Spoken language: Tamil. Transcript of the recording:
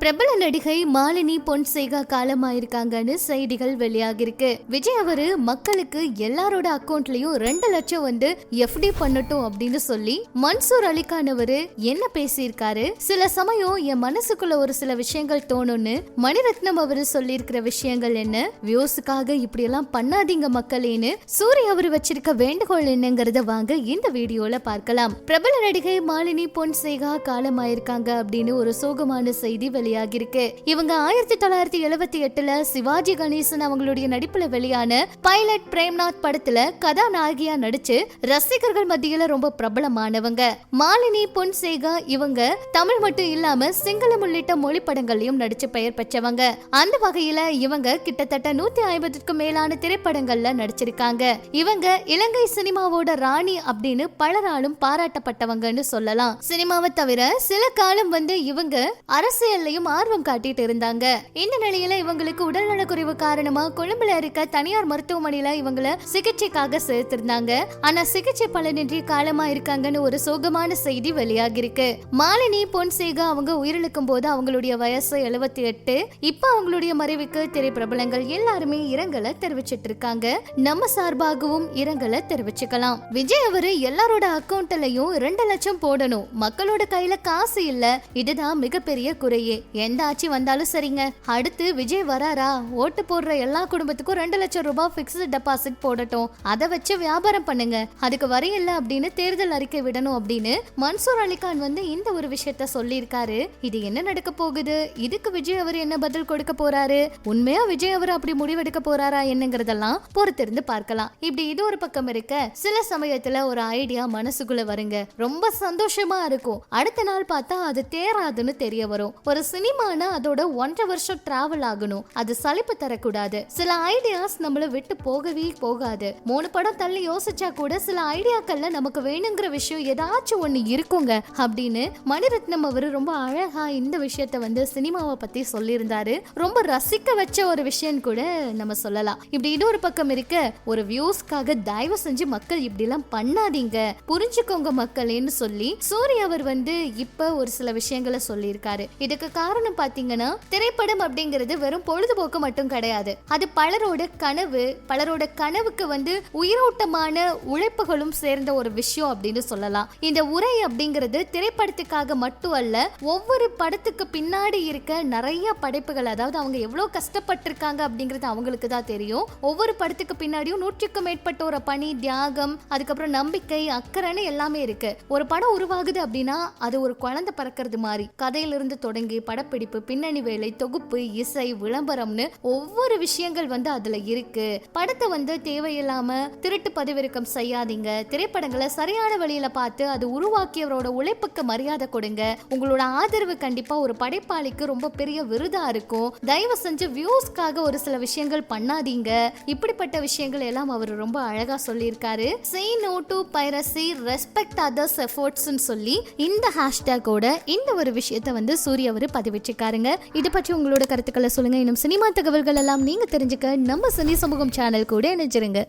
பிரபல நடிகை மாலினி பொன்சேகா காலமாயிருக்காங்கன்னு செய்திகள் வெளியாகிருக்கு. விஜய் அவரு மக்களுக்கு எல்லாரோட அக்கௌண்ட்லயும் ரெண்டு லட்சம் வந்து எஃப்டி பண்ணட்டும் அப்படின்னு சொல்லி மன்சூர் அலிகான் அவரு என்ன பேசியிருக்காரு? சில சமயம் என் மனசுக்குள்ள ஒரு சில விஷயங்கள் தோணும்னு மணிரத்னம் அவரு சொல்லியிருக்கிற விஷயங்கள் என்ன? வியூஸுக்காக இப்படி எல்லாம் பண்ணாதீங்க மக்களேன்னு சூரிய அவரு வச்சிருக்க வேண்டுகோள் என்னங்கறத வாங்க இந்த வீடியோல பார்க்கலாம். பிரபல நடிகை மாலினி பொன்சேகா காலமாயிருக்காங்க அப்படின்னு ஒரு சோகமான செய்தி வெளியாகிருக்கு இவங்க ஆயிரத்தி தொள்ளாயிரத்தி எழுபத்தி எட்டுல சிவாஜி கணேசன் அவங்களுடைய நடிப்புல வெளியான பைலட் பிரேம்நாத் படத்துல கதாநாயகியா நடிச்சு ரசிகர்கள் மத்தியில ரொம்ப பிரபலமானவங்க. மாலினி பொன்சேகா இவங்க தமிழ் மட்டும் இல்லாம சிங்களம் உள்ளிட்ட மொழி படங்கள்லயும் நடிச்சு பெயர் பெற்றவங்க. அந்த வகையில இவங்க கிட்டத்தட்ட நூத்தி ஐம்பதுக்கும் மேலான திரைப்படங்கள்ல நடிச்சிருக்காங்க. இவங்க இலங்கை சினிமாவோட ராணி அப்படின்னு பலராலும் பாராட்டப்பட்டவங்கன்னு சொல்லலாம். சினிமாவை தவிர சில காலம் வந்து இவங்க அரசியல்லையும் ஆர்வம் காட்டிட்டு இருந்தாங்க. இந்த நிலையில இவங்களுக்கு உடல்நலக்குறைவு காரணமா கொழும்புல இருக்க தனியார் மருத்துவமனையில இவங்கள சிகிச்சைக்காக சேர்த்திருந்தாங்க. ஆனா சிகிச்சை பலனின்றி காலமா இருக்காங்கன்னு ஒரு சோகமான செய்தி வெளியாகி இருக்கு மாலினி பொன்சேகா அவங்க உயிரிழக்கும் போது அவங்களுடைய வயசு எழுபத்தி எட்டு. இப்ப அவங்களுடைய மறைவுக்கு திரைப்பிரபலங்கள் எல்லாருமே இரங்கலை தெரிவிச்சிட்டு இருக்காங்க. நம்ம சார்பாகவும் இரங்கலை தெரிவிச்சுக்கலாம். விஜய் அவரு எல்லாரோட அக்கௌண்ட்லயும் ரெண்டு லட்சம் போடணும். மக்களோட கையில காசு இல்ல. இதுதான் மிகப்பெரிய குறையே. எந்த ஆட்சி வந்தாலும் சரிங்க. அடுத்து விஜய் வராரா? ஓட்டு போடுற எல்லா குடும்பத்துக்கும் ரெண்டு லட்சம் ரூபாய் பிக்ஸ்டு டெபாசிட் போடட்டும். அதை வச்சு வியாபாரம் பண்ணுங்க. அதுக்கு வரி அப்படின்னு தேர்தல் அறிக்கை விடணும் அப்படின்னு மன்சூர் அலிகான் வந்து இந்த ஒரு விஷயத்த சொல்லியிருக்காரு. இது என்ன நடக்க போகுது? இதுக்கு விஜய் அவர் என்ன பதில் கொடுக்க போறாரு? உண்மையா விஜய் அவர் அப்படி முடிவெடுக்க போறாரா என்னங்கறதெல்லாம் பொறுத்திருந்து பார்க்கலாம். இப்படி இது ஒரு பக்கம் இருக்க சில சமயத்துல ஒரு ஐடியா மனசுக்குள்ள வருங்க. ரொம்ப சந்தோஷமா இருக்கும். அடுத்த நாள் பார்த்தா அது தேராதுன்னு தெரிய வரும். ஒரு சினிமானா அதோட ஒன்றரை வருஷம் டிராவல் ஆகணும். அது சலிப்பு தரக்கூடாது. சில ஐடியாஸ் நம்மள விட்டு போகவே போகாது. மூணு படம் தள்ளி யோசிச்சா கூட சில ஐடியாக்கள்ல நமக்கு வேணுங்கிற விஷயம் ஏதாச்சும் ஒண்ணு இருக்குங்க. அப்படின்னு மணிரத்னம் அவரு ரொம்ப அழகா இந்த விஷயத்த வந்து சினிமாவை பத்தி சொல்லியிருந்தாரு. ரொம்ப ரசிக்க வச்ச ஒரு விஷயம் கூட நம்ம சொல்லலாம். இப்படி இன்னொரு பக்கம் இருக்க ஒரு வியூஸ்க்காக தயவு செஞ்சு மக்கள் இப்படி எல்லாம் பண்ணாதீங்க. புரிஞ்சுக்கோங்க மக்களேன்னு சொல்லி சூரிய அவர் வந்து இப்ப ஒரு சில விஷயங்களை சொல்லியிருக்காரு. இதுக்கு காரணம் பாத்தீங்கன்னா திரைப்படம் அப்படிங்கிறது வெறும் பொழுதுபோக்கு மட்டும் கிடையாது. அது பலரோட கனவு பலரோட கனவுக்கு வந்து உயிரோட்டமான உழைப்புகளும் சேர்ந்த ஒரு விஷயம் அப்படின்னு சொல்லலாம். இந்த உரை அப்படிங்கிறது திரைப்படத்துக்காக மட்டும் அல்ல ஒவ்வொரு படத்துக்கு பின்னாடி இருக்க நிறைய படைப்புகள் அதாவது அவங்க எவ்வளவு கஷ்டப்பட்டிருக்காங்க அப்படிங்கிறது அவங்களுக்கு தான் தெரியும். ஒவ்வொரு படத்துக்கு பின்னாடியும் நூற்றுக்கும் மேற்பட்டோர பணி தியாகம் அதுக்கப்புறம் நம்பிக்கை அக்கறைன்னு எல்லாமே இருக்கு. ஒரு படம் உருவாகுது அப்படின்னா அது ஒரு குழந்தை பறக்கிறது மாதிரி. கதையிலிருந்து தொடங்கி படப்பிடிப்பு பின்னணி வேலை தொகுப்பு இசை விளம்பரம்னு ஒவ்வொரு விஷயங்கள் வந்து அதுல இருக்கு. படத்தை வந்து தேவையில்லாம திருட்டு பதிவிறக்கம் செய்யாதீங்க. திரைப்படங்களை சரியான வழியில பார்த்து அது உருவாக்கியவரோட உழைப்புக்கு மரியாதை கொடுங்க. உங்களோட ஆதரவு கண்டிப்பா ஒரு படைப்பாளிக்கு ரொம்ப பெரிய விருதா இருக்கும். தயவு செஞ்சு வியூஸ்க்காக ஒரு சில விஷயங்கள் பண்ணாதீங்க. இப்படிப்பட்ட விஷயங்கள் எல்லாம் அவர் ரொம்ப அழகா சொல்லியிருக்காரு. Say no to piracy respect others எஃபோர்ட்ஸ்னு சொல்லி இந்த ஹேஷ்டேக்கோட இந்த ஒரு விஷயத்தை வந்து சூரிய அவர் பதிவிச்சிருக்காருங்க இது பற்றி உங்களோட கருத்துக்களை சொல்லுங்க. இன்னும் சினிமா தகவல்கள் எல்லாம் நீங்க தெரிஞ்சுக்க நம்ம சினி சமூகம் சேனல் கூட இணைஞ்சிருங்க.